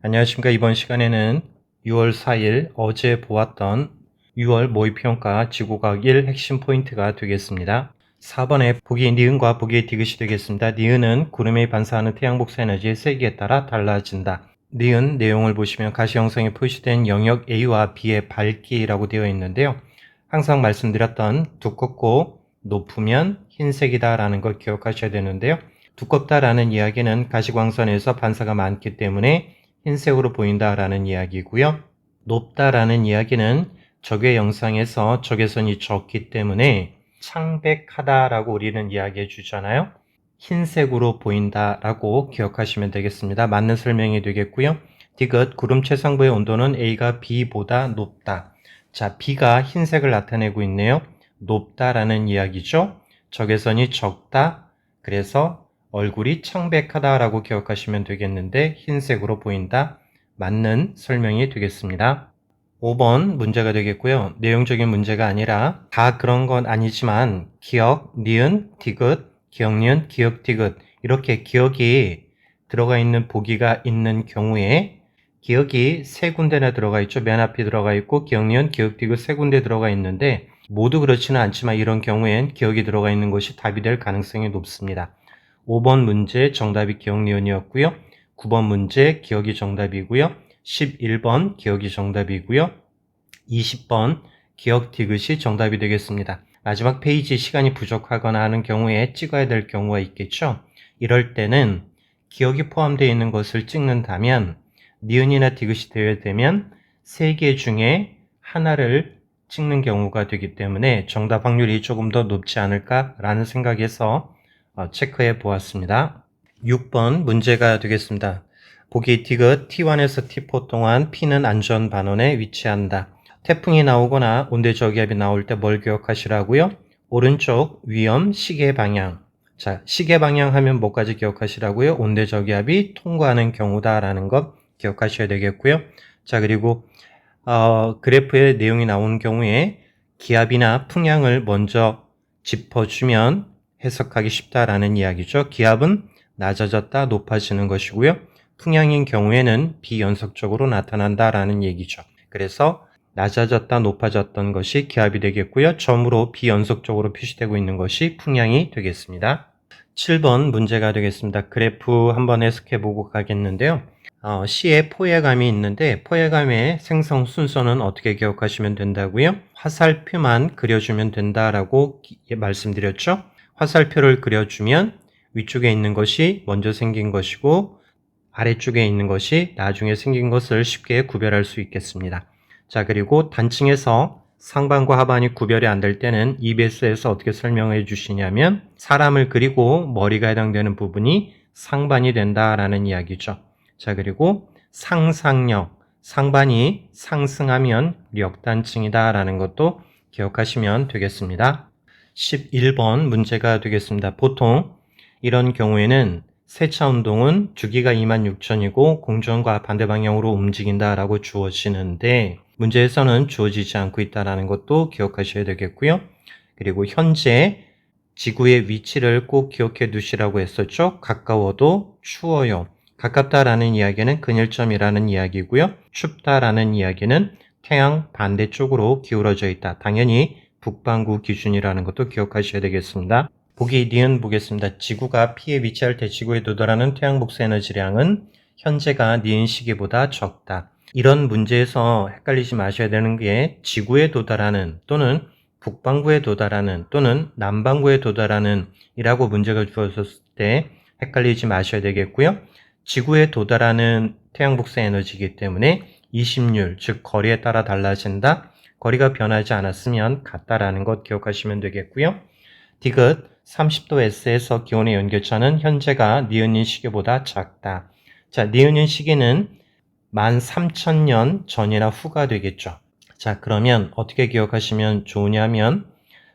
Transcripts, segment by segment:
안녕하십니까. 이번 시간에는 6월 4일 어제 보았던 6월 모의평가 지구과학 1 핵심 포인트가 되겠습니다. 4번에 보기 니은과 보기의 디귿이 되겠습니다. 니은은 구름에 반사하는 태양 복사 에너지의 세기에 따라 달라진다. 니은 내용을 보시면 가시 형성에 표시된 영역 A와 B의 밝기라고 되어 있는데요. 항상 말씀드렸던 두껍고 높으면 흰색이다라는 걸 기억하셔야 되는데요. 두껍다라는 이야기는 가시광선에서 반사가 많기 때문에 흰색으로 보인다라는 이야기고요. 높다라는 이야기는 적외 영상에서 적외선이 적기 때문에 창백하다라고 우리는 이야기해 주잖아요. 흰색으로 보인다라고 기억하시면 되겠습니다. 맞는 설명이 되겠고요. 디귿 구름 최상부의 온도는 A가 B보다 높다. 자, B가 흰색을 나타내고 있네요. 높다라는 이야기죠. 적외선이 적다. 그래서 얼굴이 창백하다라고 기억하시면 되겠는데 흰색으로 보인다. 맞는 설명이 되겠습니다. 5번 문제가 되겠고요. 내용적인 문제가 아니라 다 그런 건 아니지만 기억, 니은, 디귿, 기억, 니은, 기억, 디귿 이렇게 기억이 들어가 있는 보기가 있는 경우에 기억이 세 군데나 들어가 있죠. 맨 앞에 들어가 있고 기억, 니은, 기억, 디귿 세 군데 들어가 있는데 모두 그렇지는 않지만 이런 경우엔 기억이 들어가 있는 것이 답이 될 가능성이 높습니다. 5번 문제 정답이 기억, 니은이었고요. 9번 문제 기억이 정답이고요. 11번 기억이 정답이고요. 20번 기억 디귿이 정답이 되겠습니다. 마지막 페이지 시간이 부족하거나 하는 경우에 찍어야 될 경우가 있겠죠. 이럴 때는 기억이 포함되어 있는 것을 찍는다면 니은이나 디귿이 되어야 되면 세개 중에 하나를 찍는 경우가 되기 때문에 정답 확률이 조금 더 높지 않을까라는 생각에서 어, 체크해 보았습니다. 6번 문제가 되겠습니다. 보기 디귿 T1에서 T4 동안 P는 안전 반원에 위치한다. 태풍이 나오거나 온대 저기압이 나올 때 뭘 기억하시라고요? 오른쪽 위험 시계 방향. 자, 시계 방향 하면 뭐까지 기억하시라고요? 온대 저기압이 통과하는 경우다라는 것 기억하셔야 되겠고요. 자, 그리고 어, 그래프에 내용이 나온 경우에 기압이나 풍향을 먼저 짚어주면 해석하기 쉽다라는 이야기죠. 기압은 낮아졌다, 높아지는 것이고요. 풍향인 경우에는 비연속적으로 나타난다라는 얘기죠. 그래서 낮아졌다, 높아졌던 것이 기압이 되겠고요. 점으로 비연속적으로 표시되고 있는 것이 풍향이 되겠습니다. 7번 문제가 되겠습니다. 그래프 한번 해석해 보고 가겠는데요. 어, C에 포획감이 있는데 포획감의 생성 순서는 어떻게 기억하시면 된다고요? 화살표만 그려주면 된다라고 기- 말씀드렸죠. 화살표를 그려주면 위쪽에 있는 것이 먼저 생긴 것이고 아래쪽에 있는 것이 나중에 생긴 것을 쉽게 구별할 수 있겠습니다. 자, 그리고 단층에서 상반과 하반이 구별이 안 될 때는 이 배수에서 어떻게 설명해 주시냐면 사람을 그리고 머리가 해당되는 부분이 상반이 된다라는 이야기죠. 자, 그리고 상상력, 상반이 상승하면 역단층이다라는 것도 기억하시면 되겠습니다. 11번 문제가 되겠습니다. 보통 이런 경우에는 세차 운동은 주기가 26,000이고 공전과 반대 방향으로 움직인다라고 주어지는데 문제에서는 주어지지 않고 있다라는 것도 기억하셔야 되겠고요. 그리고 현재 지구의 위치를 꼭 기억해 두시라고 했었죠. 가까워도 추워요. 가깝다라는 이야기는 근일점이라는 이야기고요. 춥다라는 이야기는 태양 반대쪽으로 기울어져 있다. 당연히 북반구 기준이라는 것도 기억하셔야 되겠습니다. 보기 니은 보겠습니다. 지구가 P에 위치할 때 지구에 도달하는 태양 복사 에너지량은 현재가 니은 시기보다 적다. 이런 문제에서 헷갈리지 마셔야 되는 게 지구에 도달하는 또는 북반구에 도달하는 또는 남반구에 도달하는 이라고 문제가 주어졌을 때 헷갈리지 마셔야 되겠고요. 지구에 도달하는 태양 복사 에너지이기 때문에 이심률, 즉 거리에 따라 달라진다. 거리가 변하지 않았으면 같다라는 것 기억하시면 되겠고요. 디귿 30도 S에서 기온의 연결차는 현재가 니은인 시계보다 작다. 자, 니은인 시계는 13,000년 전이나 후가 되겠죠. 자, 그러면 어떻게 기억하시면 좋으냐면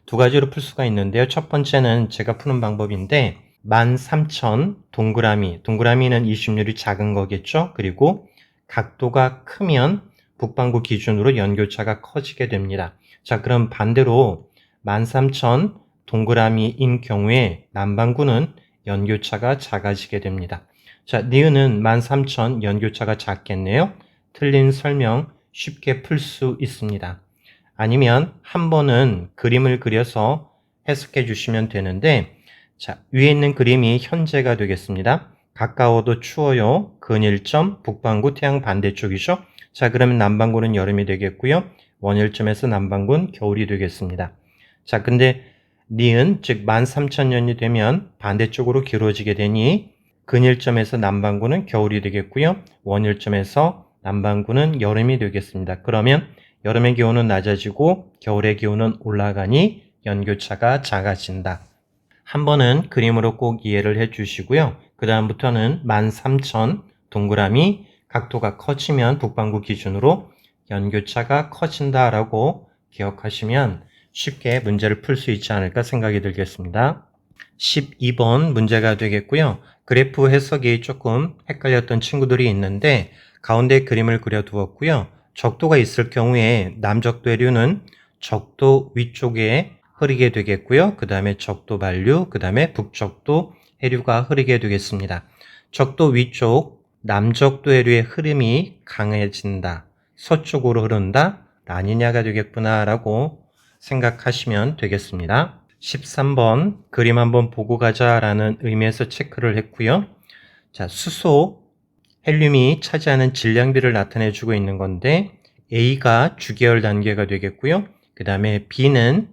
두 가지로 풀 수가 있는데요. 첫 번째는 제가 푸는 방법인데 13,000 동그라미, 동그라미는 이심률이 작은 거겠죠. 그리고 각도가 크면 북반구 기준으로 연교차가 커지게 됩니다. 자, 그럼 반대로 13,000 동그라미인 경우에 남반구는 연교차가 작아지게 됩니다. 자, 니은은 13,000 연교차가 작겠네요. 틀린 설명 쉽게 풀 수 있습니다. 아니면 한 번은 그림을 그려서 해석해 주시면 되는데 자, 위에 있는 그림이 현재가 되겠습니다. 가까워도 추워요. 근일점 북반구 태양 반대쪽이죠. 자, 그러면 남반구는 여름이 되겠고요. 원일점에서 남반구는 겨울이 되겠습니다. 자, 근데 니은 즉 13,000년이 되면 반대쪽으로 길어지게 되니 근일점에서 남반구는 겨울이 되겠고요. 원일점에서 남반구는 여름이 되겠습니다. 그러면 여름의 기온은 낮아지고 겨울의 기온은 올라가니 연교차가 작아진다. 한 번은 그림으로 꼭 이해를 해 주시고요. 그 다음부터는 13,000 동그라미 각도가 커지면 북반구 기준으로 연교차가 커진다라고 기억하시면 쉽게 문제를 풀 수 있지 않을까 생각이 들겠습니다. 12번 문제가 되겠고요. 그래프 해석이 조금 헷갈렸던 친구들이 있는데 가운데 그림을 그려 두었고요. 적도가 있을 경우에 남적대류는 적도 위쪽에 흐르게 되겠고요. 그 다음에 적도 반류, 그 다음에 북적도 해류가 흐르게 되겠습니다. 적도 위쪽 남적도 해류의 흐름이 강해진다. 서쪽으로 흐른다. 라니냐가 되겠구나 라고 생각하시면 되겠습니다. 13번 그림 한번 보고 가자라는 의미에서 체크를 했고요. 자, 수소, 헬륨이 차지하는 질량비를 나타내 주고 있는 건데 A가 주계열 단계가 되겠고요. 그 다음에 B는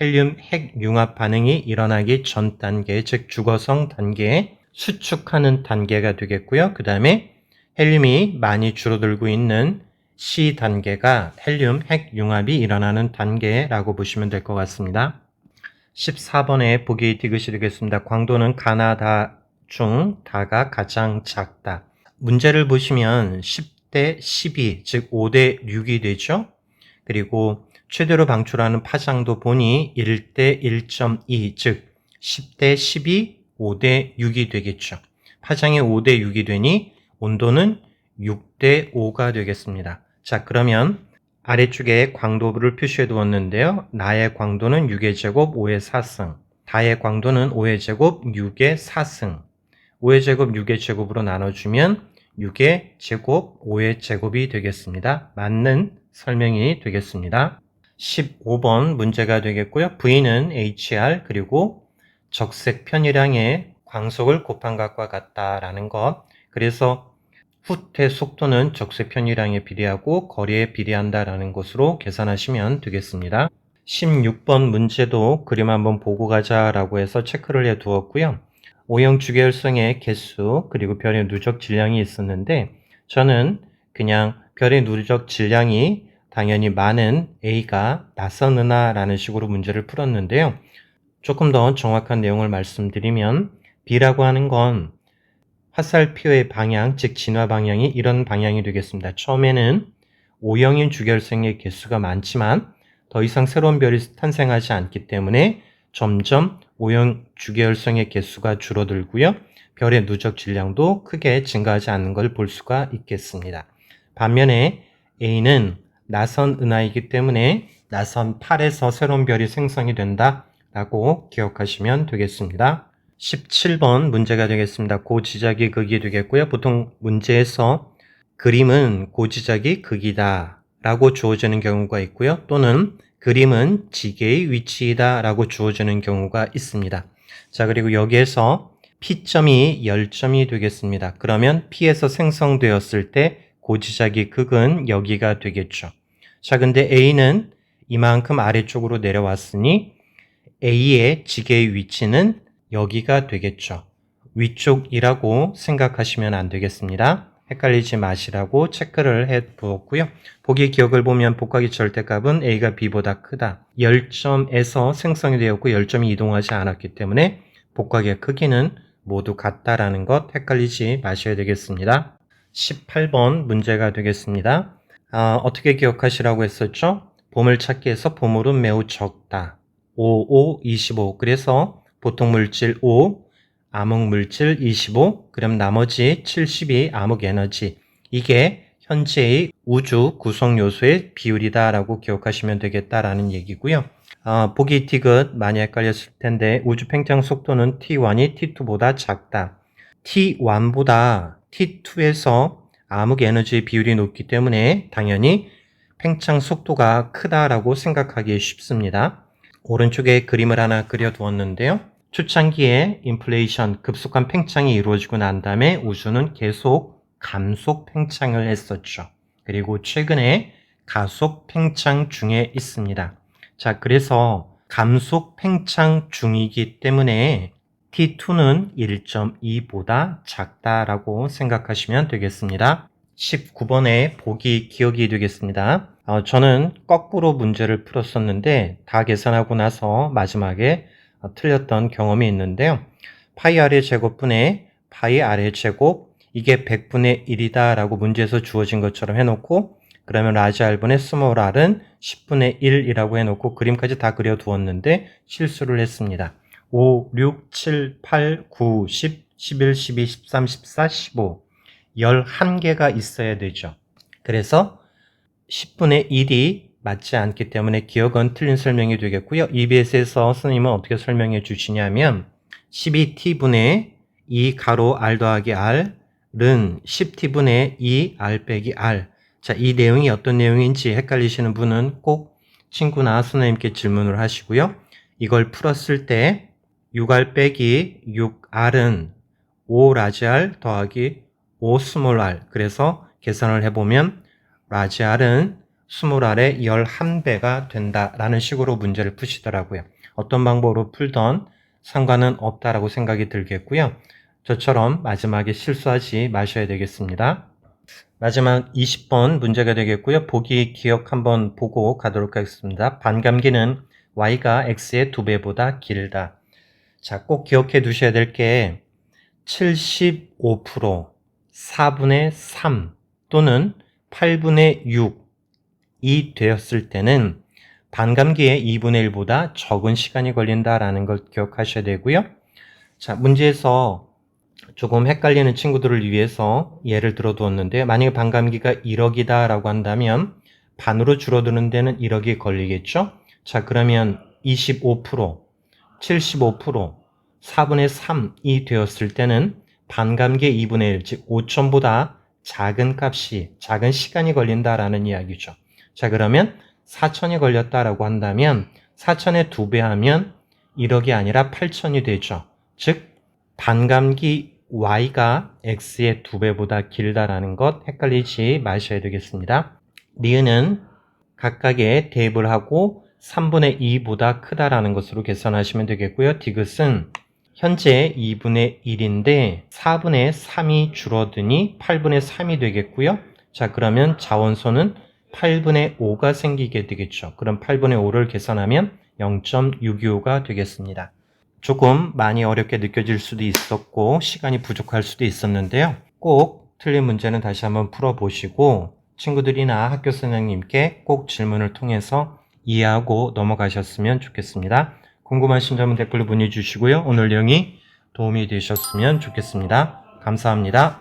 헬륨 핵 융합 반응이 일어나기 전 단계, 즉 주거성 단계에 수축하는 단계가 되겠고요. 그 다음에 헬륨이 많이 줄어들고 있는 C 단계가 헬륨 핵 융합이 일어나는 단계라고 보시면 될 것 같습니다. 14번에 보기 디귿이 되겠습니다. 광도는 가나다 중 다가 가장 작다. 문제를 보시면 10대 12, 즉 5대 6이 되죠. 그리고 최대로 방출하는 파장도 보니 1대 1.2, 즉 10대 12, 5대 6이 되겠죠. 파장이 5대 6이 되니 온도는 6대 5가 되겠습니다. 자, 그러면 아래쪽에 광도를 표시해 두었는데요. 나의 광도는 6의 제곱 5의 4승. 다의 광도는 5의 제곱 6의 4승. 5의 제곱 6의 제곱으로 나눠주면 6의 제곱 5의 제곱이 되겠습니다. 맞는 설명이 되겠습니다. 15번 문제가 되겠고요. V는 HR 그리고 적색 편이량의 광속을 곱한 것과 같다라는 것. 그래서 후퇴 속도는 적색 편이량에 비례하고 거리에 비례한다라는 것으로 계산하시면 되겠습니다. 16번 문제도 그림 한번 보고 가자라고 해서 체크를 해 두었고요. O형 주계열성의 개수 그리고 별의 누적 질량이 있었는데 저는 그냥 별의 누적 질량이 당연히 많은 A가 낯선 은하라는 식으로 문제를 풀었는데요. 조금 더 정확한 내용을 말씀드리면 B라고 하는 건 화살표의 방향, 즉 진화 방향이 이런 방향이 되겠습니다. 처음에는 O형인 주결성의 개수가 많지만 더 이상 새로운 별이 탄생하지 않기 때문에 점점 O형 주계열성의 개수가 줄어들고요. 별의 누적 질량도 크게 증가하지 않는 걸 볼 수가 있겠습니다. 반면에 A는 나선 은하이기 때문에 나선 8에서 새로운 별이 생성이 된다 라고 기억하시면 되겠습니다. 17번 문제가 되겠습니다. 고지작이 극이 되겠고요. 보통 문제에서 그림은 고지작이 극이다 라고 주어지는 경우가 있고요. 또는 그림은 지게의 위치이다 라고 주어지는 경우가 있습니다. 자, 그리고 여기에서 P점이 10점이 되겠습니다. 그러면 P에서 생성되었을 때 고지작이 극은 여기가 되겠죠. 자, 근데 A는 이만큼 아래쪽으로 내려왔으니 A의 지게의 위치는 여기가 되겠죠. 위쪽이라고 생각하시면 안 되겠습니다. 헷갈리지 마시라고 체크를 해 두었고요. 보기 기억을 보면 복각의 절대값은 A가 B보다 크다. 10점에서 생성이 되었고 10점이 이동하지 않았기 때문에 복각의 크기는 모두 같다라는 것 헷갈리지 마셔야 되겠습니다. 18번 문제가 되겠습니다. 아, 어떻게 기억하시라고 했었죠? 보물찾기에서 보물은 매우 적다. 5, 5, 25. 그래서 보통 물질 5, 암흑 물질 25, 그럼 나머지 72 암흑 에너지. 이게 현재의 우주 구성 요소의 비율이다라고 기억하시면 되겠다라는 얘기고요. 아, 보기 디귿 많이 헷갈렸을 텐데 우주 팽창 속도는 T1이 T2보다 작다. T1보다 T2에서 암흑 에너지의 비율이 높기 때문에 당연히 팽창 속도가 크다라고 생각하기 쉽습니다. 오른쪽에 그림을 하나 그려두었는데요. 초창기에 인플레이션 급속한 팽창이 이루어지고 난 다음에 우주는 계속 감속 팽창을 했었죠. 그리고 최근에 가속 팽창 중에 있습니다. 자, 그래서 감속 팽창 중이기 때문에 T2는 1.2보다 작다라고 생각하시면 되겠습니다. 19번의 보기 기억이 되겠습니다. 어, 저는 거꾸로 문제를 풀었었는데 다 계산하고 나서 마지막에 어, 틀렸던 경험이 있는데요. 파이 아래 제곱분의 파이 아래 제곱 이게 100분의 1이다 라고 문제에서 주어진 것처럼 해놓고 그러면 라지 R분의 스몰 r은 10분의 1이라고 해놓고 그림까지 다 그려두었는데 실수를 했습니다. 5, 6, 7, 8, 9, 10, 11, 12, 13, 14, 15 11개가 있어야 되죠. 그래서 10분의 1이 맞지 않기 때문에 기억은 틀린 설명이 되겠고요. EBS에서 스님은 어떻게 설명해 주시냐면 12t분의 2 가로 r 더하기 r은 10t분의 2 r 빼기 r 자, 이 내용이 어떤 내용인지 헷갈리시는 분은 꼭 친구나 스님께 질문을 하시고요. 이걸 풀었을 때 6r 빼기 6r은 5 라지 r 더하기 5 스몰 r 그래서 계산을 해보면 라지 r은 스몰 r의 11배가 된다라는 식으로 문제를 푸시더라고요. 어떤 방법으로 풀던 상관은 없다라고 생각이 들겠고요. 저처럼 마지막에 실수하지 마셔야 되겠습니다. 마지막 20번 문제가 되겠고요. 보기 기억 한번 보고 가도록 하겠습니다. 반감기는 y가 x의 2배보다 길다. 자, 꼭 기억해 두셔야 될 게 75%, 4분의 3 또는 8분의 6이 되었을 때는 반감기의 2분의 1보다 적은 시간이 걸린다라는 걸 기억하셔야 되고요. 자, 문제에서 조금 헷갈리는 친구들을 위해서 예를 들어 두었는데 만약에 반감기가 1억이다 라고 한다면 반으로 줄어드는 데는 1억이 걸리겠죠? 자, 그러면 25%, 75%, 4분의 3이 되었을 때는 반감기의 2분의 1, 즉 5천보다 작은 값이, 작은 시간이 걸린다라는 이야기죠. 자, 그러면 4천이 걸렸다라고 한다면 4천의 2배 하면 1억이 아니라 8천이 되죠. 즉, 반감기 y가 x의 2배보다 길다라는 것 헷갈리지 마셔야 되겠습니다. 리은은 각각의 대입을 하고 3분의 2보다 크다라는 것으로 계산하시면 되겠고요. 디귿은 현재 2분의 1인데 4분의 3이 줄어드니 8분의 3이 되겠고요. 자, 그러면 자원소는 8분의 5가 생기게 되겠죠. 그럼 8분의 5를 계산하면 0.625가 되겠습니다. 조금 많이 어렵게 느껴질 수도 있었고 시간이 부족할 수도 있었는데요. 꼭 틀린 문제는 다시 한번 풀어보시고 친구들이나 학교 선생님께 꼭 질문을 통해서 이해하고 넘어가셨으면 좋겠습니다. 궁금하신 점은 댓글로 문의 주시고요. 오늘 내용이 도움이 되셨으면 좋겠습니다. 감사합니다.